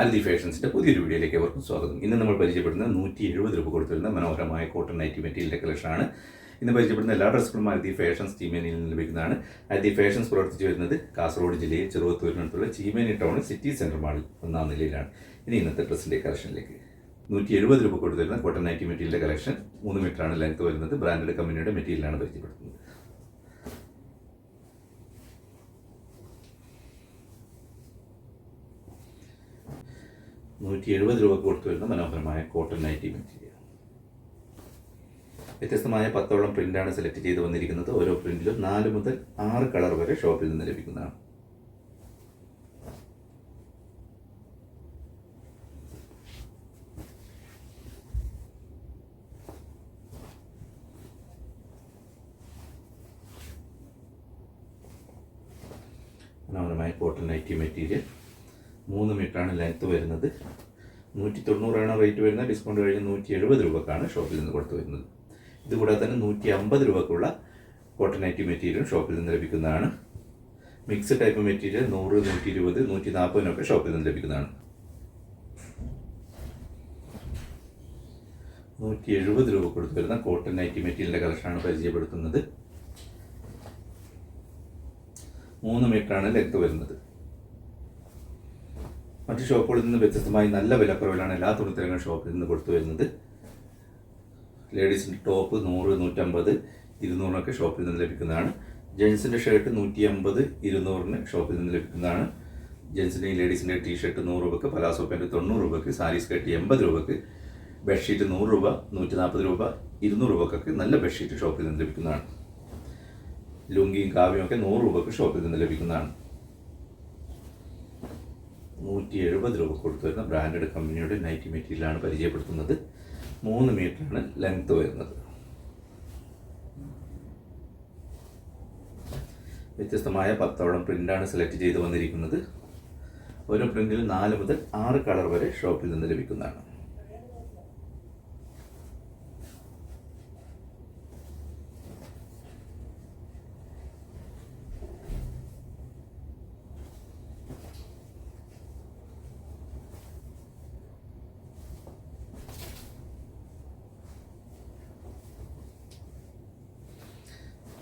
ആൽദി ഫാഷൻസിന്റെ പുതിയൊരു വീഡിയോയിലേക്ക് അവർക്കും സ്വാഗതം. ഇന്ന് നമ്മൾ പരിചയപ്പെടുന്ന നൂറ്റി എഴുപത് രൂപ കൊടുത്തു വരുന്ന മനോഹരമായ കോട്ടൺ നൈറ്റി മെറ്റീരിയലിന്റെ കളക്ഷനാണ് ഇന്ന് പരിചയപ്പെടുന്ന എല്ലാ ഡ്രസ്സുകളും ആൽദി ഫാഷൻസ് ചീമേനിയിൽ നിന്ന് ലഭിക്കുന്നതാണ്. ആൽദി ഫാഷൻസ് പ്രവർത്തിച്ചു വരുന്നത് കാസർഗോഡ് ജില്ലയിൽ ചെറുവത്തൂരിനടുത്തുള്ള ചീമേനി ടൗൺ സിറ്റി സെന്റർ മാളിൽ ഒന്നാം നിലയിലാണ്. ഇനി ഇന്നത്തെ ഡ്രസ്സിന്റെ കളക്ഷനിലേക്ക് നൂറ്റി എഴുപത് രൂപ കൊടുത്തു വരുന്ന കോട്ടൺ നൈറ്റി മെറ്റീരിയലിന്റെ കളക്ഷൻ മൂന്ന് മീറ്ററാണ് ലെങ്ത് വരുന്നത്. ബ്രാൻഡഡ് കമ്പനിയുടെ മെറ്റീരിയലാണ് പരിചയപ്പെടുത്തുന്നത് നൂറ്റി എഴുപത് രൂപ കൊടുത്തു വരുന്ന മനോഹരമായ കോട്ടൺ നൈറ്റി മെറ്റീരിയൽ വ്യത്യസ്തമായ പത്തോളം പ്രിന്റാണ് സെലക്ട് ചെയ്ത് വന്നിരിക്കുന്നത്. ഓരോ പ്രിന്റിലും നാല് മുതൽ ആറ് കളർ വരെ ഷോപ്പിൽ നിന്ന് ലഭിക്കുന്നതാണ്. മനോഹരമായ കോട്ടൺ നൈറ്റി മെറ്റീരിയൽ മൂന്ന് മീറ്ററാണ് ലെങ്ത് വരുന്നത്. നൂറ്റി തൊണ്ണൂറാണ് റേറ്റ് വരുന്നത്. ഡിസ്കൗണ്ട് കഴിഞ്ഞ് നൂറ്റി എഴുപത് രൂപക്കാണ് ഷോപ്പിൽ നിന്ന് കൊടുത്തു വരുന്നത്. ഇതുകൂടാതെ തന്നെ നൂറ്റി അമ്പത് രൂപക്കുള്ള കോട്ടൺ ഐറ്റി മെറ്റീരിയൽ ഷോപ്പിൽ നിന്ന് ലഭിക്കുന്നതാണ്. മിക്സ്ഡ് ടൈപ്പ് മെറ്റീരിയൽ നൂറ് നൂറ്റി ഇരുപത് നൂറ്റി നാൽപ്പതിനൊക്കെ ഷോപ്പിൽ നിന്ന് ലഭിക്കുന്നതാണ്. നൂറ്റി എഴുപത് രൂപ കൊടുത്തു വരുന്ന കോട്ടൺ ഐറ്റി മെറ്റീരിയലിന്റെ കളക്ഷനാണ് പരിചയപ്പെടുത്തുന്നത്. മൂന്ന് മീറ്ററാണ് ലെങ്ത് വരുന്നത്. മറ്റ് ഷോപ്പുകളിൽ നിന്ന് വ്യത്യസ്തമായി നല്ല വിലക്കുറവിലാണ് എല്ലാ തുണിത്തരങ്ങളും ഷോപ്പിൽ നിന്ന് കൊടുത്തു വരുന്നത്. ലേഡീസിന്റെ ടോപ്പ് നൂറ് നൂറ്റമ്പത് ഇരുന്നൂറിനൊക്കെ ഷോപ്പിൽ നിന്ന് ലഭിക്കുന്നതാണ്. ജെൻസിന്റെ ഷർട്ട് നൂറ്റി അമ്പത് ഇരുന്നൂറിന് ഷോപ്പിൽ നിന്ന് ലഭിക്കുന്നതാണ്. ജെൻസിന്റെയും ലേഡീസിന്റെ ടീ ഷർട്ട് നൂറ് രൂപക്ക് പലാസോ പാന്റ് തൊണ്ണൂറ് രൂപക്ക് സാരി സ്കർട്ട് എൺപത് രൂപക്ക് ബെഡ്ഷീറ്റ് നൂറ് രൂപ നൂറ്റി നാൽപ്പത് രൂപ ഇരുന്നൂറ് രൂപക്കൊക്കെ നല്ല ബെഡ്ഷീറ്റ് ഷോപ്പിൽ നിന്ന് ലഭിക്കുന്നതാണ്. ലുങ്കിയും കാവ്യവും ഒക്കെ നൂറ് രൂപക്ക് ഷോപ്പിൽ നിന്ന് ലഭിക്കുന്നതാണ്. നൂറ്റി എഴുപത് രൂപ കൊടുത്തു വരുന്ന ബ്രാൻഡഡ് കമ്പനിയുടെ നൈറ്റി മെറ്റീരിയലാണ് പരിചയപ്പെടുത്തുന്നത്. മൂന്ന് മീറ്ററാണ് ലെങ്ത് വരുന്നത്. വ്യത്യസ്തമായ പത്തോളം പ്രിന്റാണ് സെലക്ട് ചെയ്ത് വന്നിരിക്കുന്നത്. ഓരോ പ്രിന്റിൽ നാല് മുതൽ ആറ് കളർ വരെ ഷോപ്പിൽ നിന്ന് ലഭിക്കുന്നതാണ്.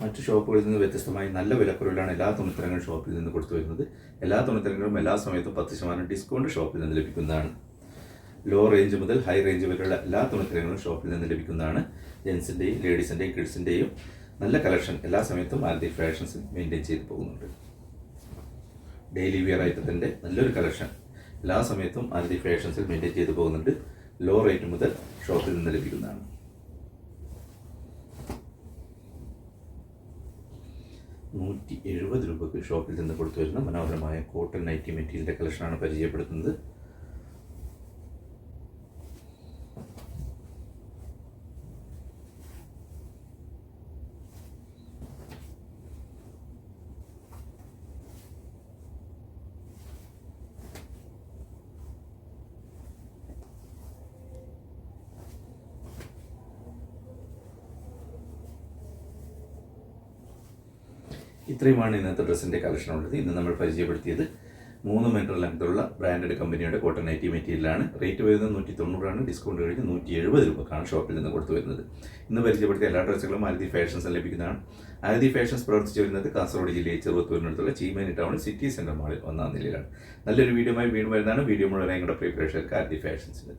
മറ്റു ഷോപ്പുകളിൽ നിന്ന് വ്യത്യസ്തമായി നല്ല വിലക്കുറവിലാണ് എല്ലാ തുണിത്തരങ്ങളും ഷോപ്പിൽ നിന്ന് കൊടുത്തു വരുന്നത്. എല്ലാ തുണിത്തരങ്ങളും എല്ലാ സമയത്തും പത്ത് ശതമാനം ഡിസ്കൗണ്ട് ഷോപ്പിൽ നിന്ന് ലഭിക്കുന്നതാണ്. ലോ റേഞ്ച് മുതൽ ഹൈ റേഞ്ച് വരെയുള്ള എല്ലാ തുണിത്തരങ്ങളും ഷോപ്പിൽ നിന്ന് ലഭിക്കുന്നതാണ്. ജെൻസിന്റെയും ലേഡീസിന്റെയും കിഡ്സിന്റെയും നല്ല കളക്ഷൻ എല്ലാ സമയത്തും ആൽദി ഫാഷൻസ് മെയിന്റെയിൻ ചെയ്ത് പോകുന്നുണ്ട്. ഡെയിലി വിയർ ഐറ്റത്തിന്റെ നല്ലൊരു കളക്ഷൻ എല്ലാ സമയത്തും ആൽദി ഫാഷൻസിൽ മെയിന്റെയിൻ ചെയ്ത് പോകുന്നുണ്ട്. ലോ റേറ്റ് മുതൽ ഷോപ്പിൽ നിന്ന് ലഭിക്കുന്നതാണ്. നൂറ്റി എഴുപത് രൂപയ്ക്ക് ഷോപ്പിൽ നിന്ന് കൊടുത്തു വരുന്ന മനോഹരമായ കോട്ടൺ നൈറ്റി മെറ്റീരിയലിന്റെ കളക്ഷനാണ് പരിചയപ്പെടുത്തുന്നത്. ഇത്രയുമാണ് ഇന്നത്തെ ഡ്രസ്സിന്റെ കളക്ഷൻ ഉള്ളത്. ഇന്ന് നമ്മൾ പരിചയപ്പെടുത്തിയത് മൂന്ന് മീറ്റർ ലെങ്ത്തുള്ള ബ്രാൻഡഡ് കമ്പനിയുടെ കോട്ടൺ നൈറ്റി മെറ്റീരിയലാണ് റേറ്റ് വരുന്നത് നൂറ്റി തൊണ്ണൂറാണ് ഡിസ്കൗണ്ട് കഴിഞ്ഞ് നൂറ്റി എഴുപത് രൂപക്കാണ് ഷോപ്പിൽ നിന്ന് കൊടുത്തു വരുന്നത്. ഇന്ന് പരിചയപ്പെടുത്തിയ എല്ലാ ഡ്രസ്സുകളും ആരതി ഫാഷൻസ് ലഭിക്കുന്നതാണ്. ആരതി ഫാഷൻസ് പ്രവർത്തിച്ചു വരുന്നത് കാസർഗോഡ് ജില്ലയിൽ ചെറുവത്തൂരിനടുത്തുള്ള ചീമേനി ടൗണിൽ സിറ്റി സെന്റർ മാളിൽ ഒന്നാം നിലയിലാണ്. നല്ലൊരു വീഡിയോമായി വീണ്ടും വരുന്നതാണ്. വീഡിയോ മുഴുവൻ ഞങ്ങളുടെ പ്രിപ്പറേഷൻ പ്രേക്ഷകർക്ക് ആരതി ഫാഷൻസിന്റെ